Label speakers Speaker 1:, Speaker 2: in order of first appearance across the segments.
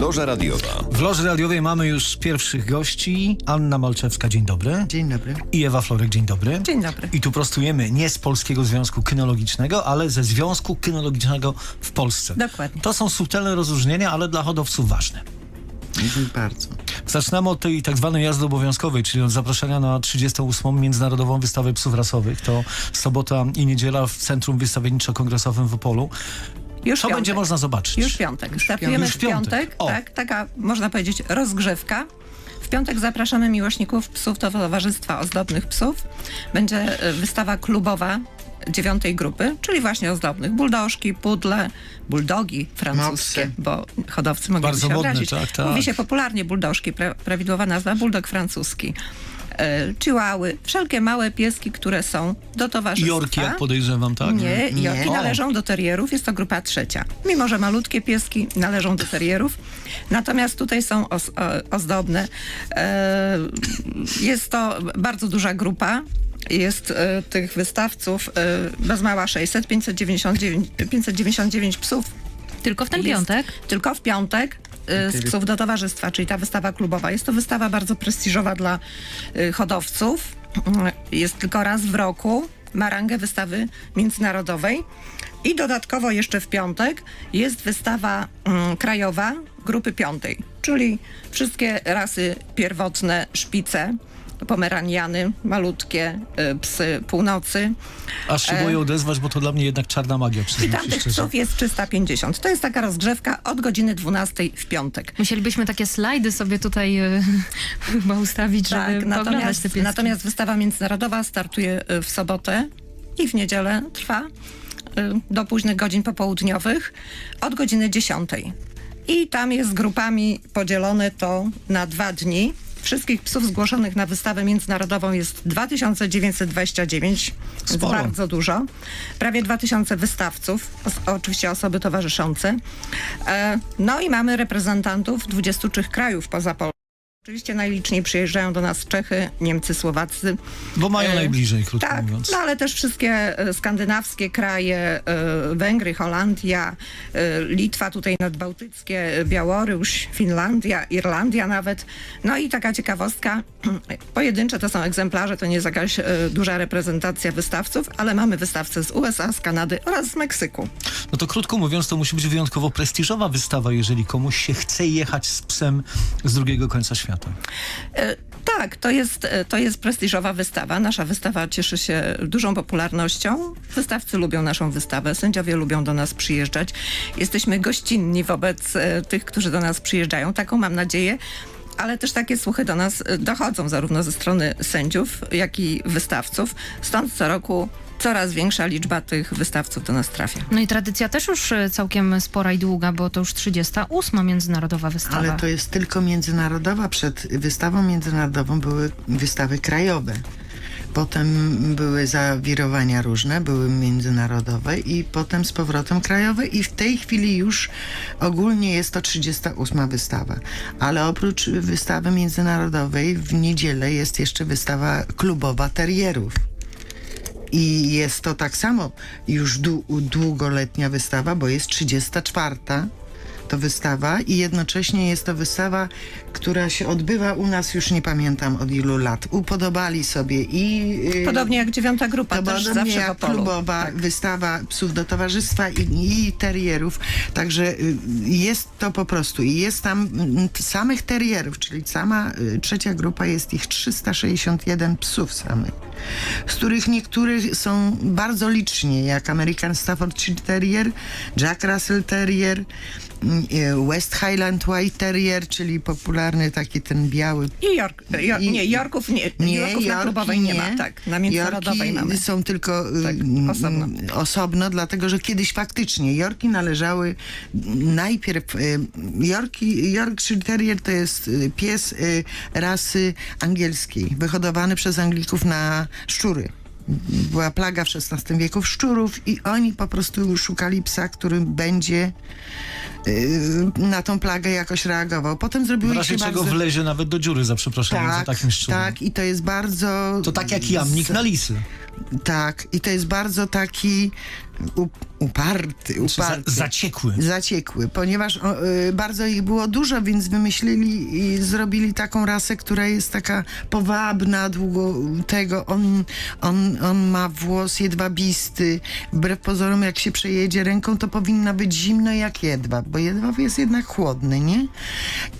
Speaker 1: Loża radiowa.
Speaker 2: W Loży Radiowej mamy już pierwszych gości. Anna Malczewska, dzień dobry.
Speaker 3: Dzień dobry.
Speaker 2: I Ewa Florek, dzień dobry.
Speaker 4: Dzień dobry.
Speaker 2: I tu prostujemy nie z Polskiego Związku Kynologicznego, ale ze Związku Kynologicznego w Polsce.
Speaker 4: Dokładnie.
Speaker 2: To są subtelne rozróżnienia, ale dla hodowców ważne.
Speaker 3: Bardzo.
Speaker 2: Zaczynamy od tej tak zwanej jazdy obowiązkowej, czyli od zaproszenia na 38. Międzynarodową Wystawę Psów Rasowych. To sobota i niedziela w Centrum Wystawienniczo-Kongresowym w Opolu.
Speaker 4: Już
Speaker 2: Co
Speaker 4: piątek.
Speaker 2: będzie można zobaczyć?
Speaker 4: Już piątek. Startujemy
Speaker 2: Już
Speaker 4: w
Speaker 2: piątek. O.
Speaker 4: Tak, taka można powiedzieć rozgrzewka. W piątek zapraszamy miłośników psów do Towarzystwa Ozdobnych Psów. Będzie e, wystawa klubowa dziewiątej grupy, czyli właśnie ozdobnych. Buldożki, pudle, buldogi francuskie,
Speaker 3: Mopsy.
Speaker 4: bo hodowcy mogą
Speaker 2: Bardzo
Speaker 4: się
Speaker 2: modne,
Speaker 4: obrazić.
Speaker 2: tak, tak.
Speaker 4: Mówi się popularnie buldożki, pra, prawidłowa nazwa, buldog francuski. E, Chihuahuy, wszelkie małe pieski, które są do towarzystwa.
Speaker 2: I orki, jak podejrzewam, tak?
Speaker 4: Nie,
Speaker 3: Nie.
Speaker 4: jorki należą do terierów, jest to grupa trzecia. Mimo, że malutkie pieski należą do terierów, natomiast tutaj są os, o, ozdobne. E, jest to bardzo duża grupa. Jest e, tych wystawców e, bez mała 600, 599, 599 psów.
Speaker 5: Tylko w ten
Speaker 4: Jest
Speaker 5: piątek?
Speaker 4: Tylko w piątek y, z psów do towarzystwa, czyli ta wystawa klubowa. Jest to wystawa bardzo prestiżowa dla y, hodowców. Y, Jest tylko raz w roku. Ma rangę wystawy międzynarodowej. I dodatkowo jeszcze w piątek jest wystawa mm, krajowa grupy piątej, czyli wszystkie rasy pierwotne, szpice, pomeraniany, malutkie, y, psy północy.
Speaker 2: Aż się boję odezwać, bo to dla mnie jednak czarna magia,
Speaker 4: I tam tych psów jest 350. To jest taka rozgrzewka od godziny 12 w piątek.
Speaker 5: Musielibyśmy takie slajdy sobie tutaj e, chyba ustawić, żeby
Speaker 4: Tak,
Speaker 5: pooglądać
Speaker 4: natomiast,
Speaker 5: te pieski.
Speaker 4: natomiast wystawa międzynarodowa startuje y, w sobotę i w niedzielę trwa y, do późnych godzin popołudniowych od godziny 10. I tam jest grupami podzielone to na dwa dni. Wszystkich psów zgłoszonych na wystawę międzynarodową jest 2929, więc
Speaker 2: Sporo.
Speaker 4: bardzo dużo. Prawie 2000 wystawców, oczywiście osoby towarzyszące. E, No i mamy reprezentantów 23 krajów poza Polską. Oczywiście najliczniej przyjeżdżają do nas Czechy, Niemcy, Słowacy.
Speaker 2: Bo mają
Speaker 4: E,
Speaker 2: najbliżej, krótko
Speaker 4: Tak,
Speaker 2: mówiąc.
Speaker 4: no ale też wszystkie e, skandynawskie kraje, e, Węgry, Holandia, Litwa, tutaj nadbałtyckie, Białoruś, Finlandia, Irlandia nawet. No i taka ciekawostka, pojedyncze to są egzemplarze, to nie jest jakaś duża reprezentacja wystawców, ale mamy wystawcę z USA, z Kanady oraz z Meksyku.
Speaker 2: No to krótko mówiąc, to musi być wyjątkowo prestiżowa wystawa, jeżeli komuś się chce jechać z psem z drugiego końca świata.
Speaker 4: E, Tak, to jest, e, to jest prestiżowa wystawa. Nasza wystawa cieszy się dużą popularnością. Wystawcy lubią naszą wystawę, sędziowie lubią do nas przyjeżdżać. Jesteśmy gościnni wobec e, tych, którzy do nas przyjeżdżają. Taką mam nadzieję. Ale też takie słuchy do nas dochodzą zarówno ze strony sędziów, jak i wystawców. Stąd co roku coraz większa liczba tych wystawców do nas trafia.
Speaker 5: No i tradycja też już e, całkiem spora i długa, bo to już 38. międzynarodowa wystawa.
Speaker 3: Ale to jest tylko międzynarodowa. Przed wystawą międzynarodową były wystawy krajowe. Potem były zawirowania różne, były międzynarodowe i potem z powrotem krajowe i w tej chwili już ogólnie jest to 38 wystawa. Ale oprócz wystawy międzynarodowej w niedzielę jest jeszcze wystawa klubowa terierów. I jest to tak samo. Już dłu- długoletnia wystawa, bo jest 34 to wystawa i jednocześnie jest to wystawa, która się odbywa u nas już nie pamiętam od ilu lat. Upodobali sobie i y,
Speaker 4: Podobnie jak dziewiąta grupa,
Speaker 3: to
Speaker 4: też zawsze
Speaker 3: jak klubowa
Speaker 4: Tak.
Speaker 3: wystawa psów do towarzystwa i, i terierów. Także y, jest to po prostu i jest tam t- samych terierów, czyli sama y, trzecia grupa jest ich 361 psów samych, z których niektórych są bardzo licznie, jak American Staffordshire Terrier, Jack Russell Terrier, mm, West Highland White Terrier, czyli popularny taki ten biały
Speaker 4: I York,
Speaker 3: I-
Speaker 4: nie, Yorków nie,
Speaker 3: nie,
Speaker 4: Yorków na klubowej nie, ma, tak, na międzynarodowej mamy.
Speaker 3: są tylko y,
Speaker 4: Tak,
Speaker 3: mm,
Speaker 4: osobno.
Speaker 3: osobno, dlatego że kiedyś faktycznie Jorki należały najpierw y, Yorki, Yorkshire Terrier to jest y, pies y, rasy angielskiej, wyhodowany przez Anglików na szczury. Była plaga w XVI wieku szczurów i oni po prostu szukali psa, który będzie y, na tą plagę jakoś reagował. Potem zrobiły się
Speaker 2: czego
Speaker 3: bardzo...
Speaker 2: wlezie nawet do dziury, za przeproszeniem, za takim szczurem.
Speaker 3: tak, i to jest bardzo...
Speaker 2: To tak jak jamnik na lisy.
Speaker 3: Tak, i to jest bardzo taki uparty,
Speaker 2: Czy za,
Speaker 3: uparty.
Speaker 2: zaciekły.
Speaker 3: Zaciekły, ponieważ o, y, bardzo ich było dużo, więc wymyślili i zrobili taką rasę, która jest taka powabna, długo tego. On, on, on ma włos jedwabisty. Wbrew pozorom, jak się przejedzie ręką, to powinno być zimno jak jedwab, bo jedwab jest jednak chłodny, nie?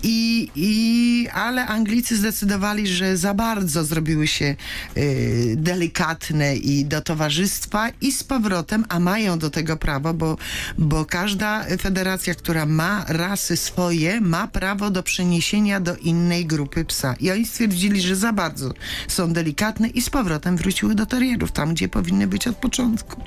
Speaker 3: I, i, ale Anglicy zdecydowali, że za bardzo zrobiły się y, delikatne i do towarzystwa i z powrotem, a mają do tego prawo, bo, bo każda federacja, która ma rasy swoje, ma prawo do przeniesienia do innej grupy psa. I oni stwierdzili, że za bardzo są delikatne i z powrotem wróciły do terierów, tam gdzie powinny być od początku.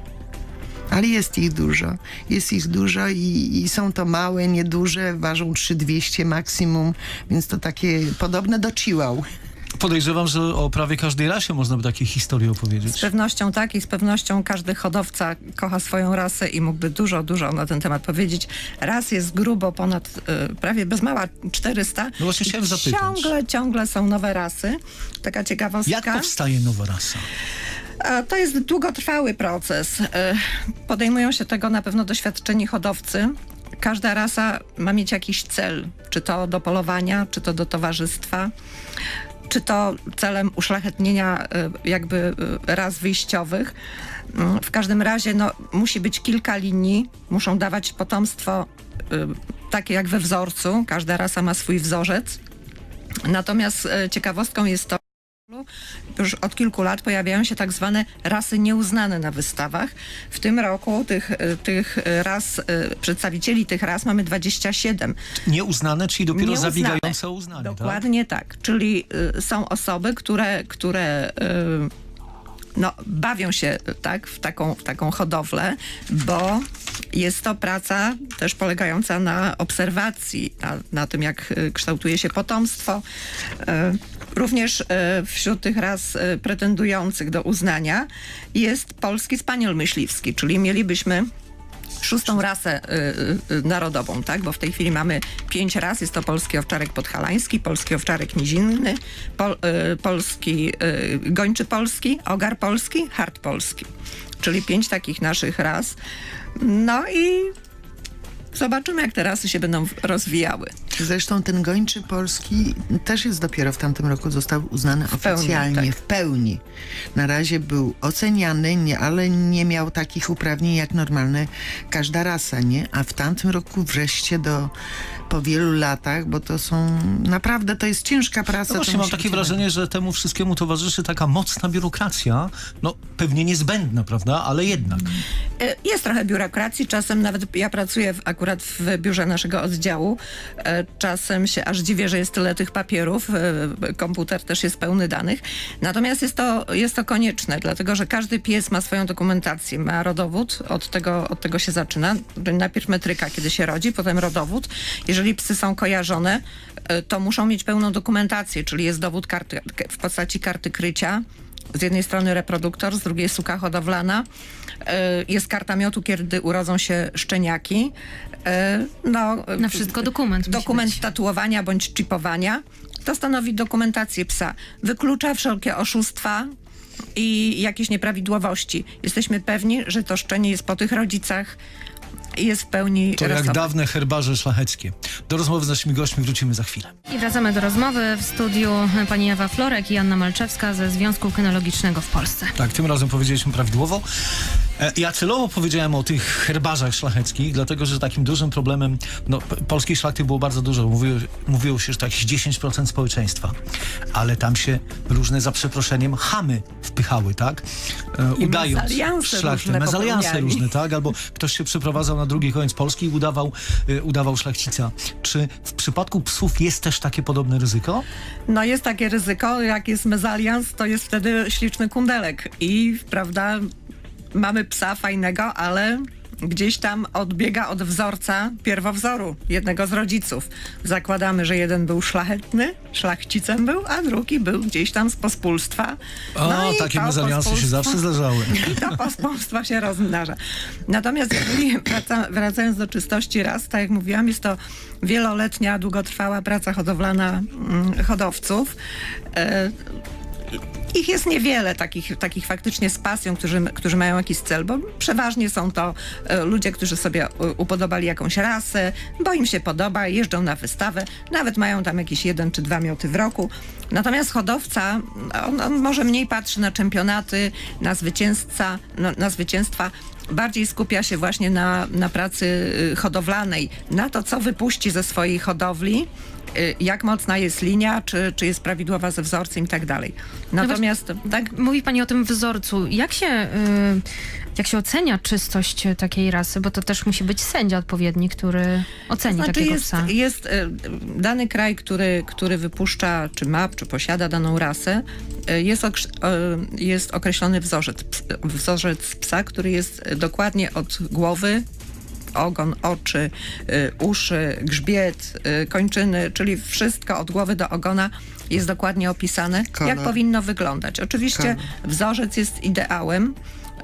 Speaker 3: Ale jest ich dużo. Jest ich dużo i, i są to małe, nieduże, ważą 3200 maksimum, więc to takie podobne do chihuahua.
Speaker 2: Podejrzewam, że o prawie każdej rasie można by takie historie
Speaker 4: Z
Speaker 2: opowiedzieć.
Speaker 4: pewnością tak i z pewnością każdy hodowca kocha swoją rasę i mógłby dużo, dużo na ten temat powiedzieć. Ras jest grubo ponad, y, prawie bez mała 400.
Speaker 2: No właśnie chciałem zapytać.
Speaker 4: Ciągle, ciągle są nowe rasy. Taka ciekawostka.
Speaker 2: Jak powstaje nowa rasa?
Speaker 4: To jest długotrwały proces. E, Podejmują się tego na pewno doświadczeni hodowcy. Każda rasa ma mieć jakiś cel, czy to do polowania, czy to do towarzystwa, czy to celem uszlachetnienia e, jakby e, ras wyjściowych. Mm, W każdym razie no, musi być kilka linii, muszą dawać potomstwo e, takie jak we wzorcu. Każda rasa ma swój wzorzec. Natomiast ciekawostką jest to, już od kilku lat pojawiają się tak zwane rasy nieuznane na wystawach. W tym roku tych, e, tych ras, e, przedstawicieli tych ras mamy 27.
Speaker 2: Nieuznane, czyli dopiero
Speaker 4: Nieuznane.
Speaker 2: zabiegające o uznanie, tak?
Speaker 4: Dokładnie tak. Czyli y, są osoby, które, które no, bawią się tak, w, taką, w taką hodowlę, bo jest to praca też polegająca na obserwacji, na, na tym, jak kształtuje się potomstwo. Również y, wśród tych ras y, pretendujących do uznania jest polski spaniel myśliwski, czyli mielibyśmy szóstą rasę y, narodową, tak? Bo w tej chwili mamy pięć ras. Jest to polski owczarek podhalański, polski owczarek nizinny, pol, polski gończy polski, ogar polski, hart polski. Czyli pięć takich naszych ras. No i zobaczymy, jak te rasy się będą w- rozwijały.
Speaker 3: Zresztą ten gończy polski też jest dopiero w tamtym roku został uznany
Speaker 4: pełni,
Speaker 3: oficjalnie,
Speaker 4: tak.
Speaker 3: w pełni. Na razie był oceniany, nie, ale nie miał takich uprawnień jak normalne każda rasa, nie? A w tamtym roku wreszcie do po wielu latach, bo to są naprawdę to jest ciężka praca.
Speaker 2: No właśnie mam takie wrażenie, że temu wszystkiemu towarzyszy taka mocna biurokracja, no pewnie niezbędna, prawda, ale jednak.
Speaker 4: E, Jest trochę biurokracji, czasem nawet ja pracuję w, akurat w biurze naszego oddziału. E, Czasem się aż dziwię, że jest tyle tych papierów. e, Komputer też jest pełny danych. Natomiast jest to, jest to konieczne, dlatego że każdy pies ma swoją dokumentację, ma rodowód, od tego, od tego się zaczyna. Najpierw metryka, kiedy się rodzi, potem rodowód. Jeżeli psy są kojarzone, to muszą mieć pełną dokumentację, czyli jest dowód karty, w postaci karty krycia, z jednej strony reproduktor, z drugiej suka hodowlana. E, Jest karta miotu, kiedy urodzą się szczeniaki. E, No,
Speaker 5: Na wszystko dokument.
Speaker 4: dokument tatuowania bądź chipowania. To stanowi dokumentację psa. Wyklucza wszelkie oszustwa i jakieś nieprawidłowości. Jesteśmy pewni, że to szczenie jest po tych rodzicach jest w pełni
Speaker 2: To jak dawne herbarze szlacheckie. Do rozmowy z naszymi gośćmi wrócimy za chwilę.
Speaker 5: I wracamy do rozmowy w studiu pani Ewa Florek i Anna Malczewska ze Związku Kynologicznego w Polsce.
Speaker 2: Tak, tym razem powiedzieliśmy prawidłowo. E, Ja celowo powiedziałem o tych herbarzach szlacheckich, dlatego że takim dużym problemem no, polskiej szlachty było bardzo dużo. Mówiło, mówiło się, że to jakieś 10% społeczeństwa, ale tam się różne, za przeproszeniem, chamy wpychały, tak? E,
Speaker 4: I
Speaker 2: udając
Speaker 4: różne
Speaker 2: mezalianse różne, tak? Albo ktoś się przeprowadzał na drugi koniec Polski i udawał, e, udawał szlachcica. Czy w przypadku psów jest też takie podobne ryzyko?
Speaker 4: No jest takie ryzyko, jak jest mezalians, to jest wtedy śliczny kundelek i prawda, mamy psa fajnego, ale gdzieś tam odbiega od wzorca pierwowzoru jednego z rodziców. Zakładamy, że jeden był szlachetny, szlachcicem był, a drugi był gdzieś tam z pospólstwa.
Speaker 2: O,
Speaker 4: No
Speaker 2: takie
Speaker 4: to
Speaker 2: mezalianse się zawsze zdarzały.
Speaker 4: i to pospólstwa się rozmnaża. Natomiast jeżeli wraca, wracając do czystości ras, tak jak mówiłam, jest to wieloletnia, długotrwała praca hodowlana mm, hodowców. E, Ich jest niewiele takich, takich faktycznie z pasją, którzy, którzy mają jakiś cel, bo przeważnie są to e, ludzie, którzy sobie e, upodobali jakąś rasę, bo im się podoba, jeżdżą na wystawę, nawet mają tam jakieś jeden czy dwa mioty w roku. Natomiast hodowca, on, on może mniej patrzy na czempionaty, na zwycięzca, na, na zwycięstwa, bardziej skupia się właśnie na, na pracy y, hodowlanej, na to, co wypuści ze swojej hodowli, jak mocna jest linia, czy, czy jest prawidłowa ze wzorcem i tak dalej. Natomiast tak,
Speaker 5: Mówi pani o tym wzorcu. Jak się, y, jak się ocenia czystość takiej rasy? Bo to też musi być sędzia odpowiedni, który oceni
Speaker 4: znaczy
Speaker 5: takiego
Speaker 4: jest,
Speaker 5: psa.
Speaker 4: jest y, dany kraj, który, który wypuszcza, czy ma, czy posiada daną rasę, y, jest, y, jest określony wzorzec, wzorzec psa, który jest dokładnie od głowy ogon, oczy, y, uszy, grzbiet, y, kończyny, czyli wszystko od głowy do ogona jest dokładnie opisane,
Speaker 3: Kolor.
Speaker 4: jak powinno wyglądać. Oczywiście
Speaker 3: Kolor.
Speaker 4: wzorzec jest ideałem.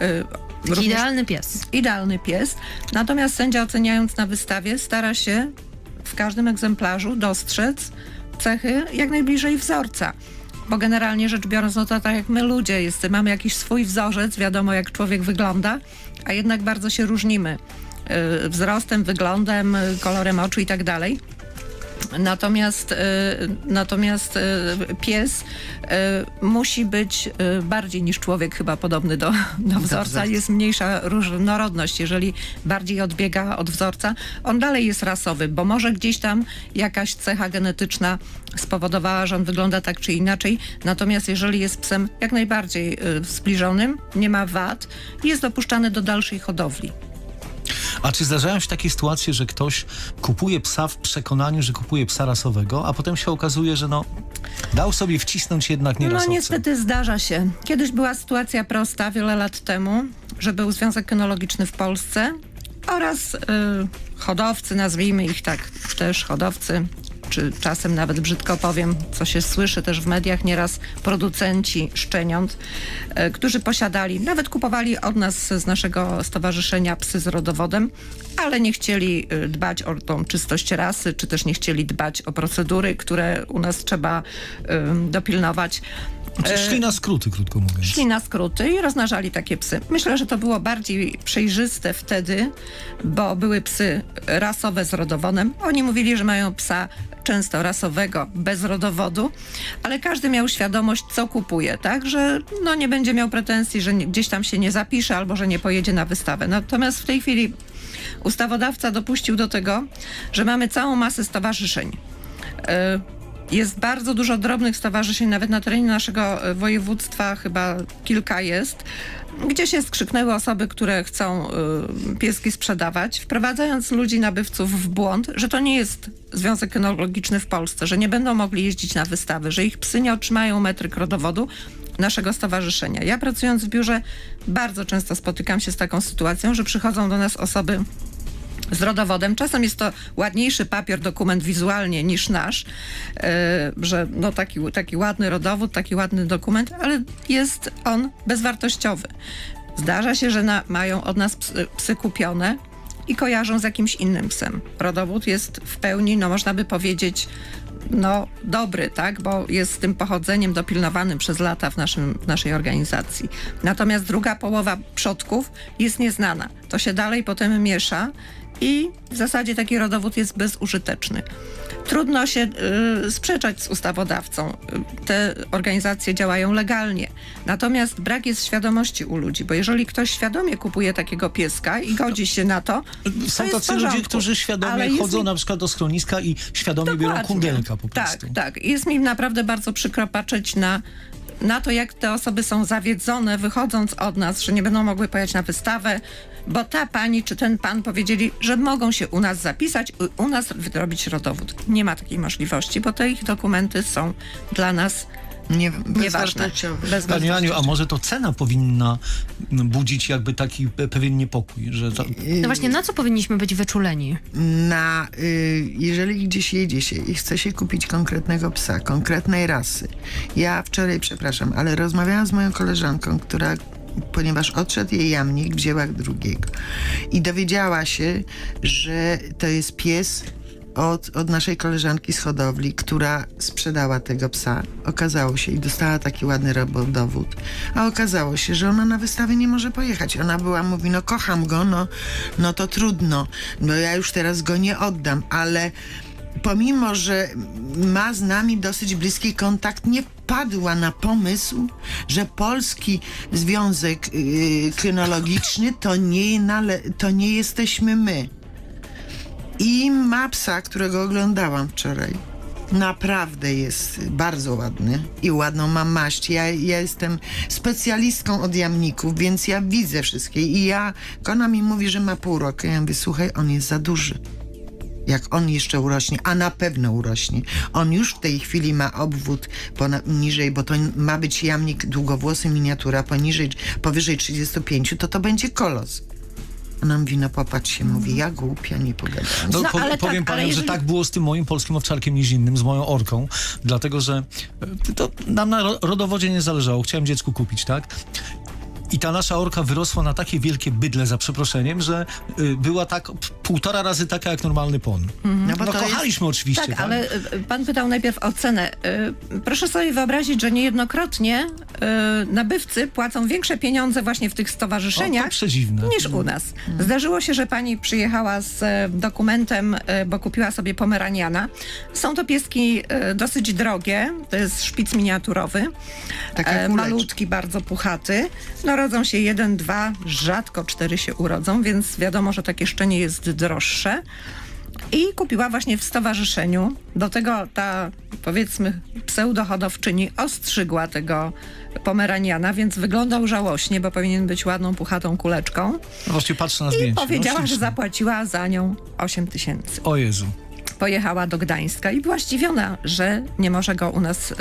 Speaker 4: y, również
Speaker 5: idealny pies.
Speaker 4: idealny pies. Natomiast sędzia oceniając na wystawie stara się w każdym egzemplarzu dostrzec cechy jak najbliżej wzorca. Bo generalnie rzecz biorąc, no to tak jak my ludzie jest, mamy jakiś swój wzorzec, wiadomo jak człowiek wygląda, a jednak bardzo się różnimy wzrostem, wyglądem, y, kolorem oczu i tak dalej. Natomiast, y, natomiast y, pies y, musi być y, bardziej niż człowiek chyba podobny do, do wzorca. Jest mniejsza różnorodność. Jeżeli bardziej odbiega od wzorca, on dalej jest rasowy, bo może gdzieś tam jakaś cecha genetyczna spowodowała, że on wygląda tak czy inaczej. Natomiast jeżeli jest psem jak najbardziej y, zbliżonym, nie ma wad, jest dopuszczany do dalszej hodowli.
Speaker 2: A czy zdarzają się takie sytuacje, że ktoś kupuje psa w przekonaniu, że kupuje psa rasowego, a potem się okazuje, że no, dał sobie wcisnąć jednak nie
Speaker 4: No niestety zdarza się. Kiedyś była sytuacja prosta, wiele lat temu, że był Związek Kynologiczny w Polsce oraz y, hodowcy, nazwijmy ich tak też hodowcy, czy czasem nawet brzydko powiem, co się słyszy też w mediach nieraz, producenci szczeniąt, y, którzy posiadali, nawet kupowali od nas z naszego stowarzyszenia psy z rodowodem, ale nie chcieli y, dbać o tą czystość rasy, czy też nie chcieli dbać o procedury, które u nas trzeba dopilnować.
Speaker 2: Znaczy, szli na skróty, krótko mówiąc.
Speaker 4: Szli na skróty i rozmnażali takie psy. Myślę, że to było bardziej przejrzyste wtedy, bo były psy rasowe z rodowodem. Oni mówili, że mają psa często rasowego, bez rodowodu, ale każdy miał świadomość, co kupuje, tak? Że no, nie będzie miał pretensji, że gdzieś tam się nie zapisze albo że nie pojedzie na wystawę. Natomiast w tej chwili ustawodawca dopuścił do tego, że mamy całą masę stowarzyszeń. Y, jest bardzo dużo drobnych stowarzyszeń, nawet na terenie naszego e, województwa chyba kilka jest, gdzie się skrzyknęły osoby, które chcą y, pieski sprzedawać, wprowadzając ludzi, nabywców w błąd, że to nie jest Związek Kynologiczny w Polsce, że nie będą mogli jeździć na wystawy, że ich psy nie otrzymają metryk rodowodu naszego stowarzyszenia. Ja pracując w biurze bardzo często spotykam się z taką sytuacją, że przychodzą do nas osoby z rodowodem. Czasem jest to ładniejszy papier, dokument wizualnie niż nasz, e, że no taki, taki ładny rodowód, taki ładny dokument, ale jest on bezwartościowy. Zdarza się, że na, mają od nas psy, psy kupione i kojarzą z jakimś innym psem. Rodowód jest w pełni, no można by powiedzieć, no dobry, tak, bo jest tym pochodzeniem dopilnowanym przez lata w, naszym, w naszej organizacji. Natomiast druga połowa przodków jest nieznana. To się dalej potem miesza i w zasadzie taki rodowód jest bezużyteczny. Trudno się y, sprzeczać z ustawodawcą. Y, Te organizacje działają legalnie. Natomiast brak jest świadomości u ludzi, bo jeżeli ktoś świadomie kupuje takiego pieska i godzi się na to,
Speaker 2: Są
Speaker 4: to
Speaker 2: tacy ludzie, którzy świadomie
Speaker 4: jest
Speaker 2: chodzą na przykład do schroniska i świadomie biorą
Speaker 4: Dokładnie.
Speaker 2: kundelka po prostu.
Speaker 4: Tak, tak. Jest mi naprawdę bardzo przykro patrzeć na, na to, jak te osoby są zawiedzone, wychodząc od nas, że nie będą mogły pojechać na wystawę, bo ta pani czy ten pan powiedzieli, że mogą się u nas zapisać, u, u nas robić rodowód. Nie ma takiej możliwości, bo te ich dokumenty są dla nas
Speaker 3: Nie,
Speaker 4: nieważne.
Speaker 2: Pani. Aniu, a może to cena powinna budzić jakby taki pe- pewien niepokój, że to,
Speaker 5: No właśnie, na co powinniśmy być wyczuleni?
Speaker 3: na, y, jeżeli gdzieś jedzie się i chce się kupić konkretnego psa, konkretnej rasy. Ja wczoraj, przepraszam, ale rozmawiałam z moją koleżanką, która ponieważ odszedł jej jamnik, wzięła drugiego. I dowiedziała się, że to jest pies od, od naszej koleżanki z hodowli, która sprzedała tego psa. Okazało się i dostała taki ładny robodowód. A okazało się, że ona na wystawę nie może pojechać. Ona była, mówi, no kocham go, no, no to trudno. No ja już teraz go nie oddam, ale pomimo, że ma z nami dosyć bliski kontakt, nie padła na pomysł, że polski związek yy, kynologiczny to nie, nale- to nie jesteśmy my. I ma psa, którego oglądałam wczoraj. Naprawdę jest bardzo ładny i ładną ma maść. Ja, ja jestem specjalistką od jamników, więc ja widzę wszystkie. I ja, ona mi mówi, że ma pół roku. Ja mówię, słuchaj, on jest za duży. Jak on jeszcze urośnie, a na pewno urośnie. On już w tej chwili ma obwód poniżej, bo to ma być jamnik długowłosy miniatura, poniżej, powyżej 35, to to będzie kolos. Ona mówi, no popatrz się, mówi, ja głupia, nie pogadałam.
Speaker 2: No,
Speaker 4: No,
Speaker 2: po,
Speaker 4: ale tak,
Speaker 2: powiem
Speaker 4: ale
Speaker 2: paniom,
Speaker 4: jeżeli-
Speaker 2: że tak było z tym moim polskim owczarkiem niż innym, z moją orką, dlatego że e, to nam na ro- rodowodzie nie zależało. Chciałem dziecku kupić, tak? I ta nasza orka wyrosła na takie wielkie bydle, za przeproszeniem, że y, była tak półtora razy taka jak normalny pon.
Speaker 3: No bo
Speaker 2: No,
Speaker 3: to jest-
Speaker 2: kochaliśmy oczywiście.
Speaker 4: Tak,
Speaker 2: tak?
Speaker 4: ale y, pan pytał najpierw o cenę. Y, Proszę sobie wyobrazić, że niejednokrotnie y, nabywcy płacą większe pieniądze właśnie w tych
Speaker 2: O,
Speaker 4: stowarzyszeniach
Speaker 2: to przedziwne.
Speaker 4: niż u nas. Zdarzyło się, że pani przyjechała z e, dokumentem, bo kupiła sobie pomeraniana. Są to pieski dosyć drogie, to jest szpic miniaturowy,
Speaker 3: Tak
Speaker 4: e, malutki, bardzo puchaty. No rodzą się jeden, dwa, rzadko cztery się urodzą, więc wiadomo, że takie szczenie jest droższe. I kupiła właśnie w stowarzyszeniu. Do tego ta, powiedzmy, pseudohodowczyni ostrzygła tego pomeraniana, więc wyglądał żałośnie, bo powinien być ładną, puchatą kuleczką.
Speaker 2: No Właśnie patrzę na
Speaker 4: I
Speaker 2: zdjęcie.
Speaker 4: powiedziała,
Speaker 2: no,
Speaker 4: że zapłaciła za nią 8 tysięcy.
Speaker 2: O Jezu.
Speaker 4: Pojechała do Gdańska i była zdziwiona, że nie może go u nas, y,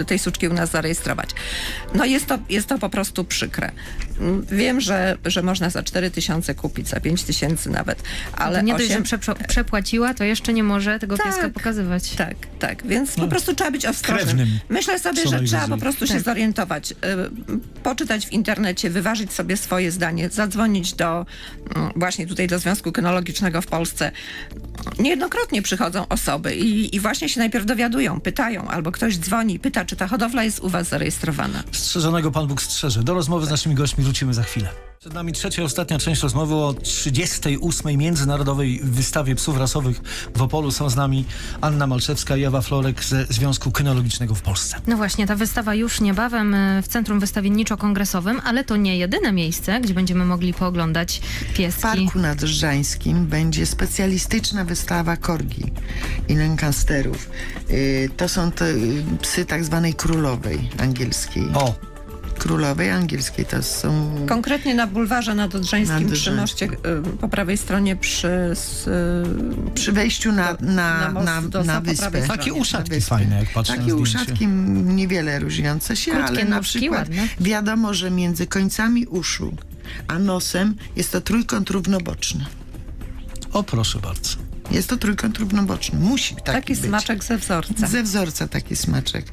Speaker 4: y, tej suczki u nas zarejestrować. No jest to, jest to po prostu przykre. Mm, Wiem, że, że można za 4 tysiące kupić, za 5 tysięcy nawet, ale
Speaker 5: to nie dość,
Speaker 4: 8...
Speaker 5: że przeprze- przepłaciła, to jeszcze nie może tego
Speaker 4: Tak.
Speaker 5: pieska pokazywać.
Speaker 4: Tak, tak, więc po prostu trzeba być ostrożnym. Myślę sobie, że trzeba po prostu się zorientować, y, poczytać w internecie, wyważyć sobie swoje zdanie, zadzwonić do mm, właśnie tutaj do Związku Kynologicznego w Polsce. Niejednokrotnie przychodzą osoby i, i właśnie się najpierw dowiadują, pytają, albo ktoś dzwoni, pyta, czy ta hodowla jest u was zarejestrowana.
Speaker 2: Strzeżonego Pan Bóg strzeże. Do rozmowy z naszymi gośćmi wrócimy za chwilę. Przed nami trzecia i ostatnia część rozmowy o 38. Międzynarodowej Wystawie Psów Rasowych w Opolu. Są z nami Anna Malczewska i Ewa Florek ze Związku Kynologicznego w Polsce.
Speaker 5: No właśnie, ta wystawa już niebawem e, w Centrum Wystawienniczo-Kongresowym, ale to nie jedyne miejsce, gdzie będziemy mogli pooglądać
Speaker 3: W
Speaker 5: pieski.
Speaker 3: Parku Nadrzańskim będzie specjalistyczna wystawa korgi i lancasterów. Y, to są te y, psy tak zwanej królowej angielskiej.
Speaker 2: O,
Speaker 3: Królowej angielskiej to są...
Speaker 4: Konkretnie na bulwarze nadodrzańskim przy
Speaker 3: Nadodrzańskim.
Speaker 4: moście, y, po prawej stronie przy... S, y,
Speaker 3: Przy wejściu na, na,
Speaker 4: na most
Speaker 3: na,
Speaker 4: do
Speaker 3: na
Speaker 4: Sopo
Speaker 3: wyspę.
Speaker 2: takie uszatki
Speaker 3: wyspę.
Speaker 2: fajne, jak patrzę
Speaker 3: Takie
Speaker 2: na
Speaker 3: uszatki niewiele różniące się,
Speaker 5: Krótkie
Speaker 3: ale na
Speaker 5: nóżki,
Speaker 3: przykład
Speaker 5: ładne.
Speaker 3: wiadomo, że między końcami uszu a nosem jest to trójkąt równoboczny.
Speaker 2: O, proszę bardzo.
Speaker 3: Jest to trójkąt równoboczny. Musi taki,
Speaker 4: taki
Speaker 3: być.
Speaker 4: smaczek ze wzorca.
Speaker 3: Ze wzorca taki smaczek.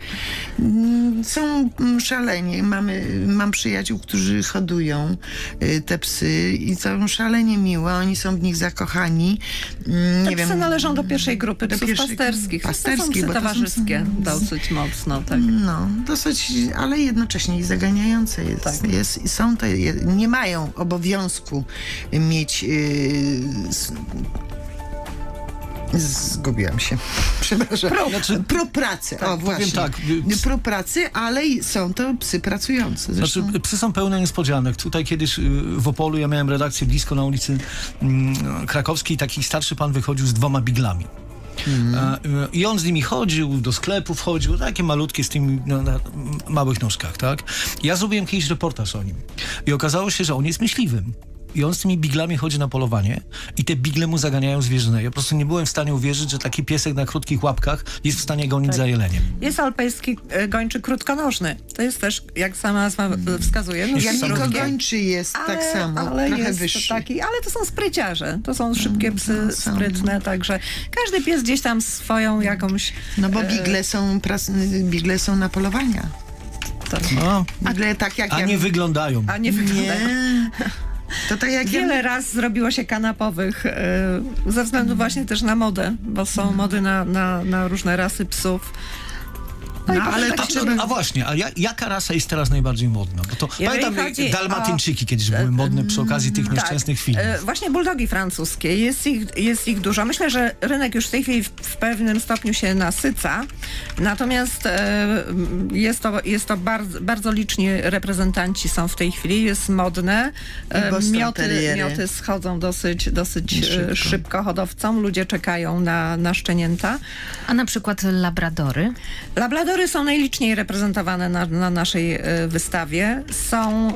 Speaker 3: Mm, Są mm, szalenie. Mamy, mam przyjaciół, którzy hodują y, te psy i są szalenie miłe. Oni są w nich zakochani. Mm,
Speaker 4: Te
Speaker 3: Nie
Speaker 4: psy
Speaker 3: wiem.
Speaker 4: należą do pierwszej grupy
Speaker 3: do
Speaker 4: psów
Speaker 3: pierwszej-
Speaker 4: pasterskich.
Speaker 3: pasterskich,
Speaker 4: to są psy
Speaker 3: bo to są-
Speaker 4: towarzyskie dosyć mocno, tak.
Speaker 3: No, dosyć, ale jednocześnie i zaganiające jest.
Speaker 4: Tak.
Speaker 3: jest są to, nie mają obowiązku mieć. Yy, Zgubiłam się. Przepraszam.
Speaker 2: Pro- znaczy-
Speaker 3: pro pracy. o,
Speaker 2: powiem
Speaker 3: właśnie.
Speaker 2: tak, y,
Speaker 3: Pro pracy, ale są to psy pracujące. Zresztą.
Speaker 2: Znaczy, psy są pełne niespodzianek. Tutaj kiedyś y, w Opolu ja miałem redakcję blisko na ulicy mm, Krakowskiej. Taki starszy pan wychodził z dwoma biglami. Y, I on z nimi chodził, do sklepu wchodził, takie malutkie z tymi no, na małych nóżkach, tak? Ja zrobiłem kiedyś reportaż o nim. I okazało się, że on jest myśliwym. I on z tymi biglami chodzi na polowanie i te bigle mu zaganiają zwierzynę. Ja po prostu nie byłem w stanie uwierzyć, że taki piesek na krótkich łapkach jest w stanie gonić za jeleniem.
Speaker 4: Jest alpejski e, gończy krótkonożny. To jest też, jak sama nazwa wskazuje, no,
Speaker 3: Jak
Speaker 2: niesamowite.
Speaker 3: Nikogończy jest tak samo,
Speaker 4: ale
Speaker 3: trochę
Speaker 4: jest
Speaker 3: wyższy.
Speaker 4: taki, ale to są spryciarze. To są szybkie psy,
Speaker 3: no, są.
Speaker 4: sprytne, także każdy pies gdzieś tam swoją jakąś...
Speaker 3: No bo
Speaker 4: e,
Speaker 3: bigle są, pras, bigle są na polowania.
Speaker 4: tak.
Speaker 2: No,
Speaker 3: Bigle tak jak
Speaker 2: a
Speaker 3: ja...
Speaker 2: nie wyglądają.
Speaker 4: A nie wyglądają.
Speaker 3: Nie. To tak jak
Speaker 4: Wiele
Speaker 3: ja,
Speaker 4: raz zrobiło się kanapowych e, ze względu właśnie też na modę, bo są mody na, na, na różne rasy psów.
Speaker 3: No,
Speaker 4: i
Speaker 3: ale
Speaker 4: tak
Speaker 3: to trzeba...
Speaker 2: a właśnie, a ja, jaka rasa jest teraz najbardziej modna? Bo to
Speaker 4: Jeżeli
Speaker 2: pamiętam,
Speaker 4: chodzi
Speaker 2: dalmatyńczyki kiedyś były modne przy okazji tych nieszczęsnych filmów.
Speaker 4: E, Właśnie buldogi francuskie, jest ich, jest ich dużo. Myślę, że rynek już w tej chwili w, w pewnym stopniu się nasyca, natomiast e, jest to, jest to bardzo, bardzo liczni reprezentanci są w tej chwili, jest modne. E,
Speaker 3: I Boston
Speaker 4: Mioty,
Speaker 3: Terriery.
Speaker 4: mioty schodzą dosyć, dosyć
Speaker 3: Szybko.
Speaker 4: szybko. szybko hodowcom, ludzie czekają na, na szczenięta.
Speaker 5: A na przykład labradory?
Speaker 4: Labladory są najliczniej reprezentowane na, na naszej e, wystawie. Są, e,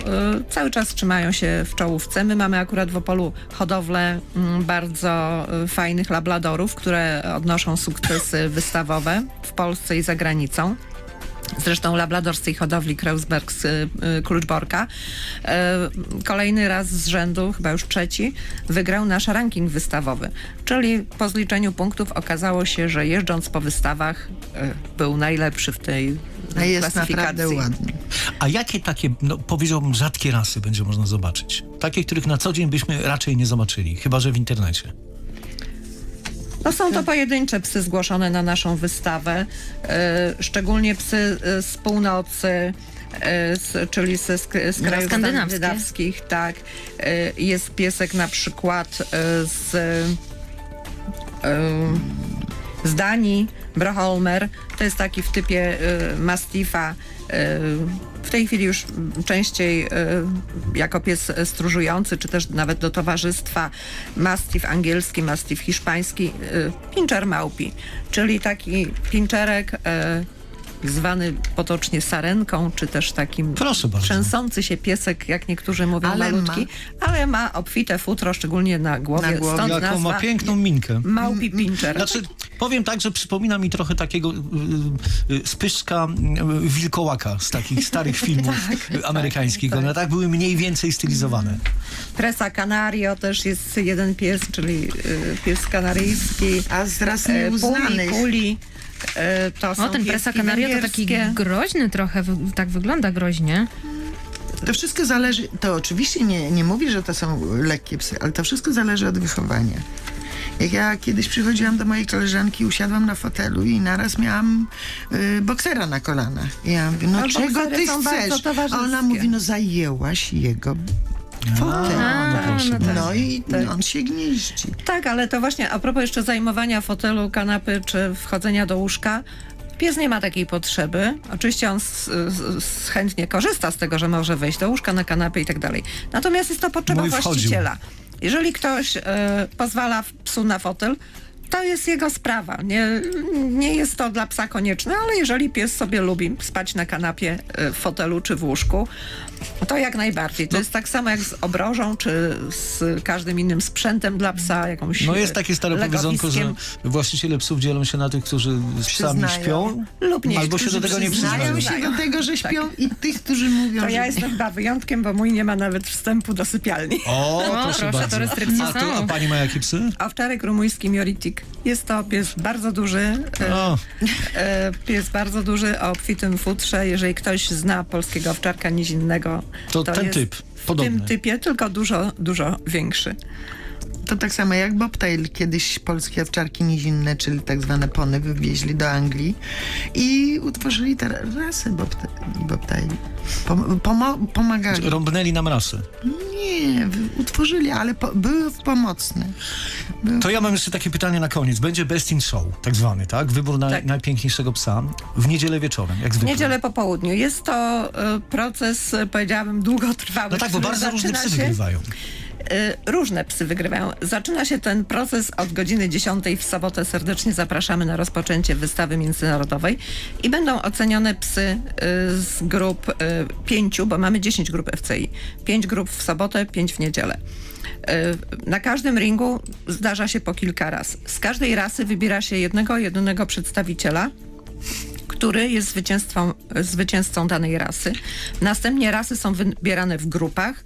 Speaker 4: cały czas trzymają się w czołówce. My mamy akurat w Opolu hodowlę mm, bardzo e, fajnych labladorów, które odnoszą sukcesy wystawowe w Polsce i za granicą. Zresztą lablador z tej hodowli Kreuzberg z y, y, Kluczborka e, kolejny raz z rzędu, chyba już trzeci, wygrał nasz ranking wystawowy. Czyli po zliczeniu punktów okazało się, że jeżdżąc po wystawach był najlepszy w tej
Speaker 3: A jest
Speaker 4: klasyfikacji.
Speaker 3: naprawdę ładny.
Speaker 2: A jakie takie, no, powiedziałbym, rzadkie rasy będzie można zobaczyć? Takie, których na co dzień byśmy raczej nie zobaczyli, chyba że w internecie.
Speaker 4: No są to pojedyncze psy zgłoszone na naszą wystawę, e, szczególnie psy e, z północy, e, z, czyli ze, sk- z krajów
Speaker 5: skandynawskie.
Speaker 4: skandynawskich, tak. Jest piesek na przykład z, z Danii, Broholmer, to jest taki w typie e, Mastifa, e, w tej chwili już częściej e, jako pies stróżujący, czy też nawet do towarzystwa Mastiff angielski, Mastiff hiszpański, e, pinczer małpi, czyli taki pinczerek e, zwany potocznie sarenką, czy też takim trzęsący się piesek, jak niektórzy mówią,
Speaker 3: Ale
Speaker 4: malutki, ale ma obfite futro, szczególnie na głowie,
Speaker 3: Na głowie.
Speaker 4: stąd
Speaker 2: Jaką
Speaker 4: nazwa
Speaker 2: ma piękną minkę.
Speaker 4: Małpi Pincher.
Speaker 2: Znaczy, powiem tak, że przypomina mi trochę takiego y, y, spyszka y, wilkołaka z takich starych filmów y, amerykańskich.
Speaker 4: tak.
Speaker 2: One tak były mniej więcej stylizowane.
Speaker 4: Presa Canario też jest jeden pies, czyli y, pies kanaryjski.
Speaker 3: A z ras
Speaker 4: E, Puli,
Speaker 3: nieuznanych.
Speaker 4: puli. e, To są
Speaker 5: O, ten presa Canario to taki groźny trochę, tak wygląda groźnie.
Speaker 3: To wszystko zależy, to oczywiście nie, nie mówię, że to są lekkie psy, ale to wszystko zależy od wychowania. Jak ja kiedyś przychodziłam do mojej koleżanki, usiadłam na fotelu i naraz miałam y, boksera na kolanach. I ja mówię, no czego ty chcesz? A ona mówi, no zajęłaś jego fotel.
Speaker 2: A, no bardzo.
Speaker 3: No i
Speaker 4: Tak.
Speaker 3: on się gnieździ.
Speaker 4: Tak, ale to właśnie a propos jeszcze zajmowania fotelu, kanapy czy wchodzenia do łóżka. Pies nie ma takiej potrzeby. Oczywiście on s, s, chętnie korzysta z tego, że może wejść do łóżka na kanapę i tak dalej. Natomiast jest to potrzeba
Speaker 2: Mój wchodził.
Speaker 4: właściciela. Jeżeli ktoś e, pozwala psu na fotel, to jest jego sprawa. Nie, nie jest to dla psa konieczne, ale jeżeli pies sobie lubi spać na kanapie, e, w fotelu czy w łóżku, to jak najbardziej. To jest tak samo jak z obrożą, czy z każdym innym sprzętem dla psa, jakąś
Speaker 2: No jest takie stare powiedzonko, że właściciele psów dzielą się na tych, którzy z psami
Speaker 3: Przyznają.
Speaker 2: śpią,
Speaker 4: Lub nie,
Speaker 2: albo się do tego nie
Speaker 3: Przyznają
Speaker 2: przyznają.
Speaker 3: się do tego, że śpią i tych, którzy mówią,
Speaker 4: To
Speaker 3: że...
Speaker 4: ja jestem chyba wyjątkiem, bo mój nie ma nawet wstępu do sypialni.
Speaker 2: O,
Speaker 5: O,
Speaker 2: proszę,
Speaker 5: proszę, to
Speaker 2: bardzo.
Speaker 5: restrykcje
Speaker 2: a, tu, a pani ma jakie psy?
Speaker 4: Owczarek rumuński Mioritik. Jest to pies bardzo duży. e,
Speaker 2: O,
Speaker 4: e, Pies bardzo duży o obfitym futrze. Jeżeli ktoś zna polskiego owczarka nizinnego,
Speaker 2: To ten
Speaker 4: jest
Speaker 2: typ,
Speaker 4: w
Speaker 2: podobny.
Speaker 4: tym typie, tylko dużo, dużo większy.
Speaker 3: To tak samo jak Bobtail. Kiedyś polskie owczarki nizinne, czyli tak zwane pony, wywieźli do Anglii i utworzyli tę rasę Bobta- Bobtail. Pom- pomagali.
Speaker 2: rąbnęli nam rasę.
Speaker 3: Nie, utworzyli, ale po- były pomocne.
Speaker 2: To ja mam jeszcze takie pytanie na koniec. Będzie Best in Show, tak zwany, tak? Wybór na,
Speaker 4: Tak.
Speaker 2: najpiękniejszego psa w niedzielę wieczorem, jak
Speaker 4: W
Speaker 2: zwykle.
Speaker 4: niedzielę po południu. Jest to e, proces, e, powiedziałabym, długotrwały.
Speaker 2: No tak, bo bardzo różne psy
Speaker 4: się-
Speaker 2: wygrywają.
Speaker 4: Y, Różne psy wygrywają. Zaczyna się ten proces od godziny 10 w sobotę. Serdecznie zapraszamy na rozpoczęcie wystawy międzynarodowej i będą ocenione psy y, z grup y, pięciu, bo mamy 10 grup FCI. Pięć grup w sobotę, pięć w niedzielę. Na każdym ringu zdarza się po kilka raz. Z każdej rasy wybiera się jednego, jedynego przedstawiciela, który jest zwycięzcą danej rasy. Następnie rasy są wybierane w grupach.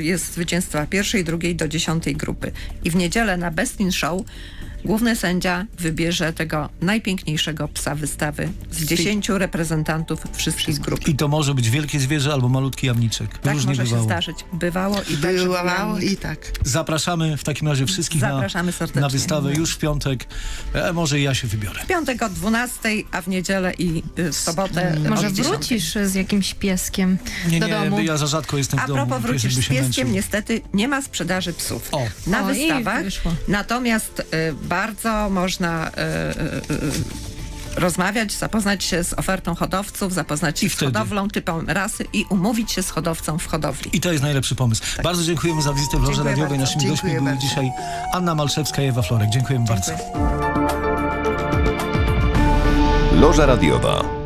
Speaker 4: Jest zwycięstwa pierwszej, drugiej do dziesiątej grupy. I w niedzielę na Best in Show Główny sędzia wybierze tego najpiękniejszego psa wystawy z dziesięciu reprezentantów wszystkich grup.
Speaker 2: I to może być wielkie zwierzę albo malutki jamniczek.
Speaker 4: Tak
Speaker 2: Różnie
Speaker 4: może
Speaker 2: bywało.
Speaker 4: się zdarzyć. Bywało i tak,
Speaker 3: Bywało i tak.
Speaker 2: Zapraszamy w takim razie wszystkich
Speaker 4: Zapraszamy
Speaker 2: na,
Speaker 4: serdecznie.
Speaker 2: na wystawę już w piątek. E, może i ja się wybiorę.
Speaker 4: W piątek o 12, a w niedzielę i y, w sobotę
Speaker 5: Może
Speaker 4: od 10.
Speaker 5: wrócisz z jakimś pieskiem
Speaker 2: Nie,
Speaker 5: do
Speaker 2: nie,
Speaker 5: domu?
Speaker 2: ja za rzadko jestem
Speaker 4: A
Speaker 2: w domu.
Speaker 4: propos
Speaker 2: piesek
Speaker 4: wrócisz z pieskiem,
Speaker 2: męczył.
Speaker 4: niestety nie ma sprzedaży psów
Speaker 2: O.
Speaker 4: na
Speaker 5: O,
Speaker 4: wystawach. Natomiast y, bardzo można y, y, y, rozmawiać, zapoznać się z ofertą hodowców, zapoznać się
Speaker 2: I
Speaker 4: z
Speaker 2: wtedy.
Speaker 4: hodowlą, typem rasy i umówić się z hodowcą w hodowli.
Speaker 2: I to jest najlepszy pomysł. Bardzo dziękujemy za wizytę w Loży Radiowej.
Speaker 4: bardzo.
Speaker 2: Naszymi gośćmi
Speaker 3: Dziękuję
Speaker 2: były
Speaker 3: bardzo.
Speaker 2: dzisiaj Anna Malczewska i Ewa Florek. Dziękujemy bardzo.
Speaker 4: Dziękuję.
Speaker 1: Loża radiowa.